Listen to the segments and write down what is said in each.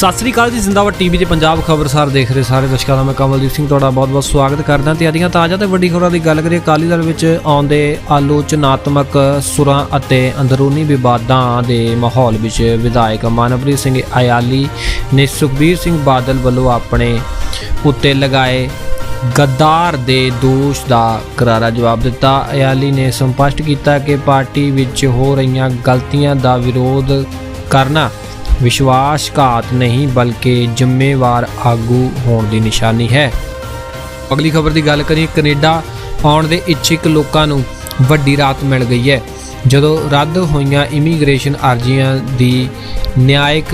ਸਤਿ ਸ੍ਰੀ ਅਕਾਲ ਜੀ, ਜ਼ਿੰਦਾਬਾਦ ਟੀਵੀ ਤੇ ਪੰਜਾਬ ਖਬਰਸਾਰ ਦੇਖ ਰਹੇ ਸਾਰੇ ਦਰਸ਼ਕਾਂ ਦਾ, ਮੈਂ ਕਮਲਦੀਪ ਸਿੰਘ ਤੁਹਾਡਾ ਬਹੁਤ-ਬਹੁਤ ਸਵਾਗਤ ਕਰਦਾ। ਤੇ ਅਦੀਆਂ ਤਾਜ਼ਾ ਤੇ ਵੱਡੀ ਖਬਰਾਂ ਦੀ ਗੱਲ ਕਰੀਏ, ਅਕਾਲੀ ਦਲ ਵਿੱਚ ਆਉਂਦੇ ਆਲੋਚਨਾਤਮਕ ਸੁਰਾਂ ਅਤੇ ਅੰਦਰੂਨੀ ਵਿਵਾਦਾਂ ਦੇ ਮਾਹੌਲ ਵਿੱਚ ਵਿਧਾਇਕ ਮਨਪ੍ਰੀਤ ਸਿੰਘ ਅਯਾਲੀ ਨੇ ਸੁਖਬੀਰ ਸਿੰਘ ਬਾਦਲ ਵੱਲੋਂ ਆਪਣੇ ਉੱਤੇ ਲਗਾਏ ਗੱਦਾਰ ਦੇ ਦੋਸ਼ ਦਾ ਕਰਾਰਾ ਜਵਾਬ ਦਿੱਤਾ। ਅਯਾਲੀ ਨੇ ਸਪਸ਼ਟ ਕੀਤਾ ਕਿ ਪਾਰਟੀ ਵਿੱਚ ਹੋ ਰਹੀਆਂ ਗਲਤੀਆਂ ਦਾ ਵਿਰੋਧ ਕਰਨਾ ਵਿਸ਼ਵਾਸਘਾਤ ਨਹੀਂ, ਬਲਕਿ ਜ਼ਿੰਮੇਵਾਰ ਆਗੂ ਹੋਣ ਦੀ ਨਿਸ਼ਾਨੀ ਹੈ। ਅਗਲੀ ਖਬਰ ਦੀ ਗੱਲ ਕਰੀਏ, ਕੈਨੇਡਾ ਆਉਣ ਦੇ ਇੱਛੁਕ ਲੋਕਾਂ ਨੂੰ ਵੱਡੀ ਰਾਤ ਮਿਲ ਗਈ ਹੈ। ਜਦੋਂ ਰੱਦ ਹੋਈਆਂ ਇਮੀਗ੍ਰੇਸ਼ਨ ਅਰਜ਼ੀਆਂ ਦੀ ਨਿਆਇਕ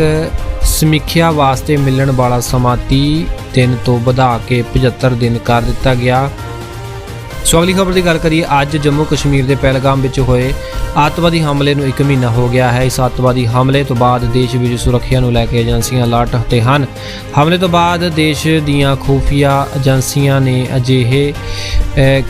ਸਮੀਖਿਆ ਵਾਸਤੇ ਮਿਲਣ ਵਾਲਾ ਸਮਾਂ 30 ਦਿਨ ਤੋਂ ਵਧਾ ਕੇ 75 ਦਿਨ ਕਰ ਦਿੱਤਾ ਗਿਆ। ਸੋ ਅਗਲੀ ਖਬਰ ਦੀ ਗੱਲ ਕਰੀਏ, ਅੱਜ ਜੰਮੂ ਕਸ਼ਮੀਰ ਦੇ ਪਹਿਲਗਾਮ ਵਿੱਚ ਹੋਏ ਆਤਵਾਦੀ ਹਮਲੇ ਨੂੰ 1 ਮਹੀਨਾ ਹੋ ਗਿਆ ਹੈ। ਇਸ ਆਤਵਾਦੀ ਹਮਲੇ ਤੋਂ ਬਾਅਦ ਦੇਸ਼ ਵਿੱਚ ਸੁਰੱਖਿਆ ਨੂੰ ਲੈ ਕੇ ਏਜੰਸੀਆਂ ਅਲਰਟ ਤੇ ਹਨ। ਹਮਲੇ ਤੋਂ ਬਾਅਦ ਦੇਸ਼ ਦੀਆਂ ਖੂਫੀਆ ਏਜੰਸੀਆਂ ਨੇ ਅਜਿਹੇ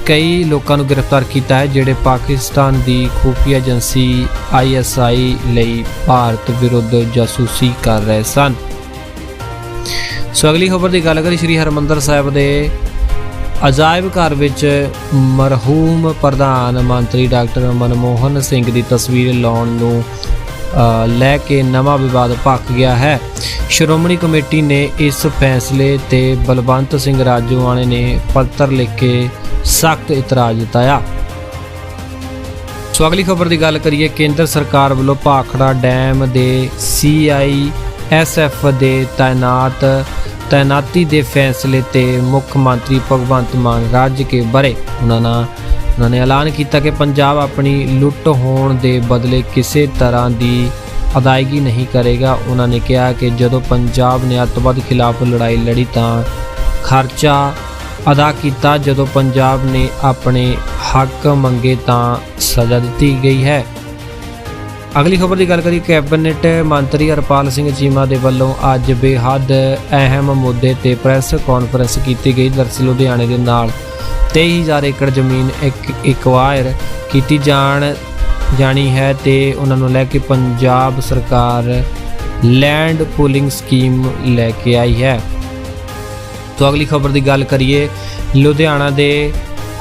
ਕਈ ਲੋਕਾਂ ਨੂੰ ਗ੍ਰਿਫਤਾਰ ਕੀਤਾ ਹੈ, ਜਿਹੜੇ ਪਾਕਿਸਤਾਨ ਦੀ ਖੂਫੀਆ ਏਜੰਸੀ ਆਈਐਸਆਈ ਲਈ ਭਾਰਤ ਵਿਰੁੱਧ ਜਾਸੂਸੀ ਕਰ ਰਹੇ ਸਨ। ਸੋ ਅਗਲੀ ਖਬਰ ਦੀ ਗੱਲ ਕਰੀ ਸ੍ਰੀ ਹਰਮੰਦਰ ਸਾਹਿਬ ਦੇ ਅਜਾਇਬ ਘਰ ਵਿੱਚ ਮਰਹੂਮ ਪ੍ਰਧਾਨ ਮੰਤਰੀ ਡਾਕਟਰ ਮਨਮੋਹਨ ਸਿੰਘ ਦੀ ਤਸਵੀਰ ਲਾਉਣ ਨੂੰ ਲੈ ਕੇ ਨਵਾਂ ਵਿਵਾਦ ਭਖ ਗਿਆ ਹੈ। ਸ਼੍ਰੋਮਣੀ ਕਮੇਟੀ ਨੇ ਇਸ ਫੈਸਲੇ ਤੇ ਬਲਵੰਤ ਸਿੰਘ ਰਾਜੋਆਣੇ ਨੇ ਪੱਤਰ ਲਿਖ ਕੇ ਸਖਤ ਇਤਰਾਜ਼ ਜਤਾਇਆ। ਸੋ ਅਗਲੀ ਖਬਰ ਦੀ ਗੱਲ ਕਰੀਏ, ਕੇਂਦਰ ਸਰਕਾਰ ਵੱਲੋਂ ਭਾਖੜਾ ਡੈਮ ਦੇ ਸੀਆਈਐਸਐਫ ਦੇ ਤਾਇਨਾਤ ਤਾਇਨਾਤੀ ਦੇ ਫੈਸਲੇ ਤੇ ਮੁੱਖ ਮੰਤਰੀ ਭਗਵੰਤ ਮਾਨ ਰਾਜ ਕੇ ਬਰੇ ਉਹਨਾਂ ਨਾਲ ਉਹਨਾਂ ਨੇ ਐਲਾਨ ਕੀਤਾ ਕਿ ਪੰਜਾਬ ਆਪਣੀ ਲੁੱਟ ਹੋਣ ਦੇ ਬਦਲੇ ਕਿਸੇ ਤਰ੍ਹਾਂ ਦੀ ਅਦਾਇਗੀ ਨਹੀਂ ਕਰੇਗਾ ਉਹਨਾਂ ਨੇ ਕਿਹਾ ਕਿ ਜਦੋਂ ਪੰਜਾਬ ਨੇ ਅੱਤਵਾਦ ਖਿਲਾਫ ਲੜਾਈ ਲੜੀ ਤਾਂ ਖਰਚਾ ਅਦਾ ਕੀਤਾ ਜਦੋਂ ਪੰਜਾਬ ਨੇ ਆਪਣੇ ਹੱਕ ਮੰਗੇ ਤਾਂ ਸਜ਼ਾ ਦਿੱਤੀ ਗਈ ਹੈ ਅਗਲੀ ਖਬਰ ਦੀ ਗੱਲ ਕਰੀ ਕੈਬਨਿਟ ਮੰਤਰੀ ਹਰਪਾਲ ਸਿੰਘ ਚੀਮਾ ਦੇ ਵੱਲੋਂ ਅੱਜ ਬੇਹੱਦ ਅਹਿਮ ਮੁੱਦੇ ਤੇ ਪ੍ਰੈਸ ਕਾਨਫਰੰਸ ਕੀਤੀ ਗਈ। ਦਰਅਸਲ ਲੁਧਿਆਣੇ ਦੇ ਨਾਲ 23000 ਏਕੜ ਜ਼ਮੀਨ ਇੱਕ ਇਕਵਾਇਰ ਕੀਤੀ ਜਾਣ, ਜਾਣੀ ਹੈ ਤੇ ਉਹਨਾਂ ਨੂੰ ਲੈ ਕੇ ਪੰਜਾਬ ਸਰਕਾਰ ਲੈਂਡ ਪੂਲਿੰਗ ਸਕੀਮ ਲੈ ਕੇ ਆਈ ਹੈ। ਤੋਂ ਅਗਲੀ ਖਬਰ ਦੀ ਗੱਲ ਕਰੀਏ, ਲੁਧਿਆਣਾ ਦੇ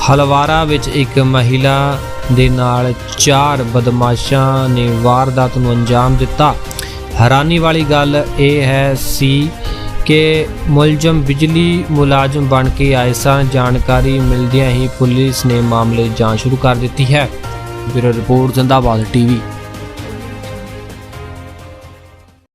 ਹਲਵਾਰਾ ਵਿੱਚ ਇੱਕ ਮਹਿਲਾ ਦੇ ਨਾਲ ਚਾਰ ਬਦਮਾਸ਼ਾਂ ਨੇ ਵਾਰਦਾਤ ਨੂੰ ਅੰਜਾਮ ਦਿੱਤਾ। ਹੈਰਾਨੀ ਵਾਲੀ ਗੱਲ ਇਹ ਹੈ ਸੀ ਕਿ ਮੁਲਜ਼ਮ ਬਿਜਲੀ ਮੁਲਾਜ਼ਮ ਬਣ ਕੇ ਆਏ ਸਨ। ਜਾਣਕਾਰੀ ਮਿਲਦਿਆਂ ਹੀ ਪੁਲਿਸ ਨੇ ਮਾਮਲੇ ਜਾਂਚ ਸ਼ੁਰੂ ਕਰ ਦਿੱਤੀ ਹੈ। Bureau report, Zindabad, TV.